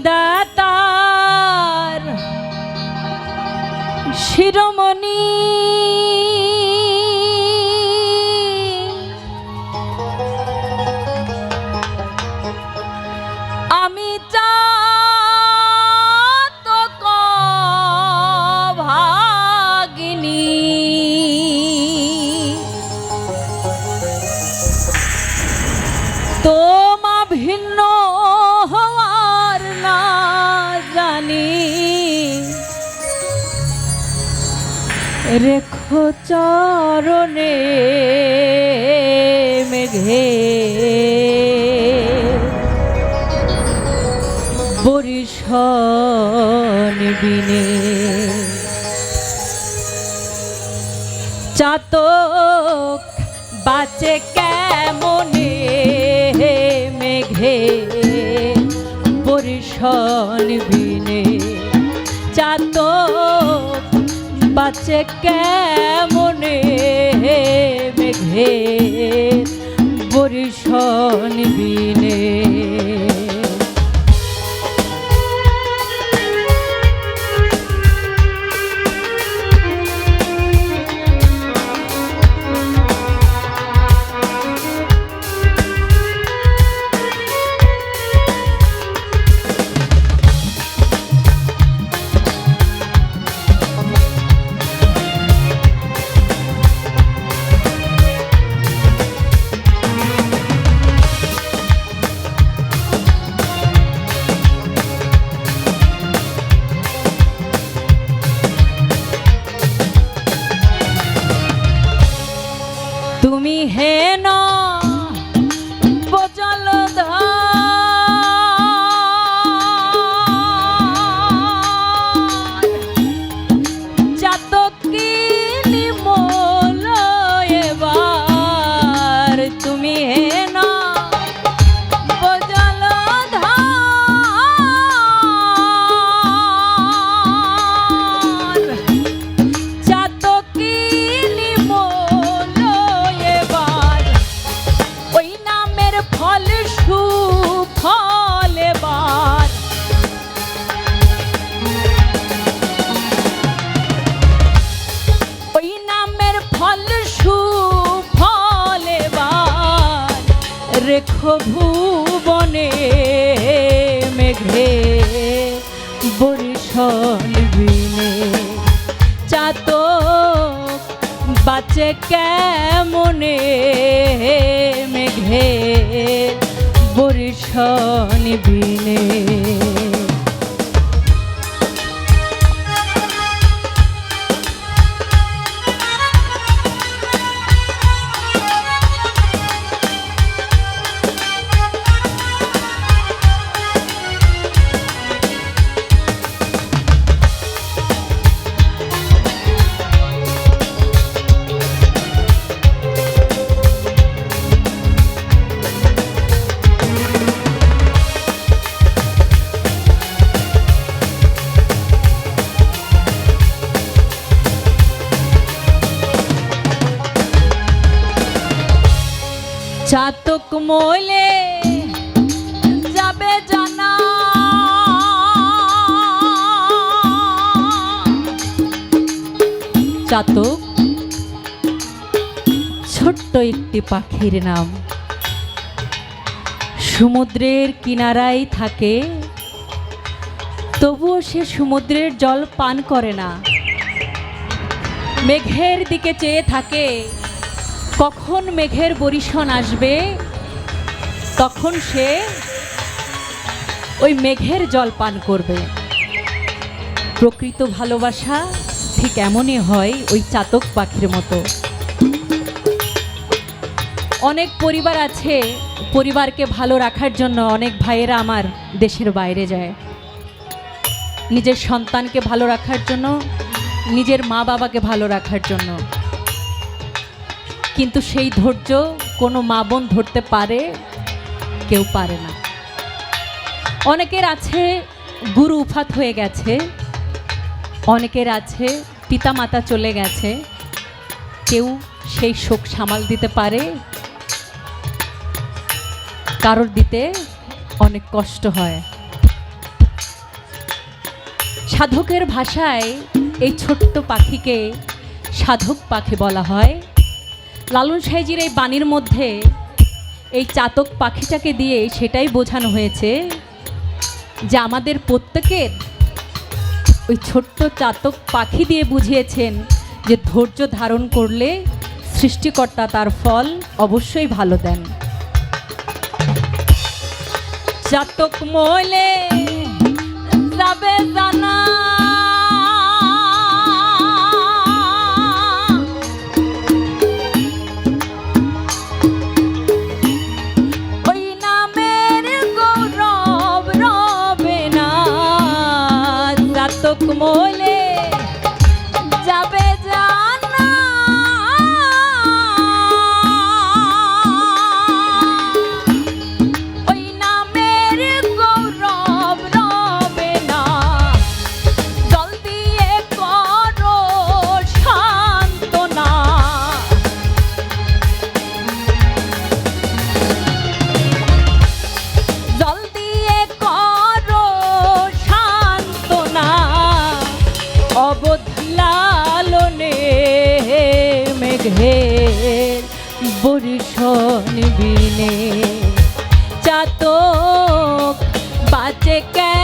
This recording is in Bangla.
দাতার শিরোমণি চরণে মেঘে। বরিশন বিনে চাতক বাঁচে কেমনে মেঘে। বরিশন বিনে বাঁচে কেমনে মেঘে বরিশন বিনে? তুমি রেখো ভুবনে মেঘে বরিশল বিনে। চাতক বাঁচে কেমনে মেঘে বরিশল বিনে? চাতক মোলে যাবে জানা। চাতক ছোট্ট একটি পাখির নাম। সমুদ্রের কিনারায় থাকে, তবুও সে সমুদ্রের জল পান করে না। মেঘের দিকে চেয়ে থাকে কখন মেঘের বরিশন আসবে, তখন সে ওই মেঘের জল পান করবে। প্রকৃত ভালোবাসা ঠিক এমনই হয় ওই চাতক পাখির মতো। অনেক পরিবার আছে, পরিবারকে ভালো রাখার জন্য অনেক ভাইয়েরা আমার দেশের বাইরে যায়। নিজের সন্তানকে ভালো রাখার জন্য, নিজের মা বাবাকে ভালো রাখার জন্য। কিন্তু সেই ধৈর্য কোনো মা বোন ধরতে পারে, কেউ পারে না। অনেকের আছে গুরু উফাত হয়ে গেছে, অনেকের আছে পিতা মাতা চলে গেছে, কেউ সেই শোক সামাল দিতে পারে, কারোর দিতে অনেক কষ্ট হয়। সাধকের ভাষায় এই ছোট্ট পাখিকে সাধক পাখি বলা হয়। লালন সাইজির এই বাণীর মধ্যে এই চাতক পাখিটাকে দিয়ে সেটাই বোঝানো হয়েছে যে আমাদের প্রত্যেকের ওই ছোট্ট চাতক পাখি দিয়ে বুঝিয়েছেন যে ধৈর্য ধারণ করলে সৃষ্টিকর্তা তার ফল অবশ্যই ভালো দেন। চাতক মলে মলে মেঘের বরিশন বিনে। চাতক বাচে কেমনে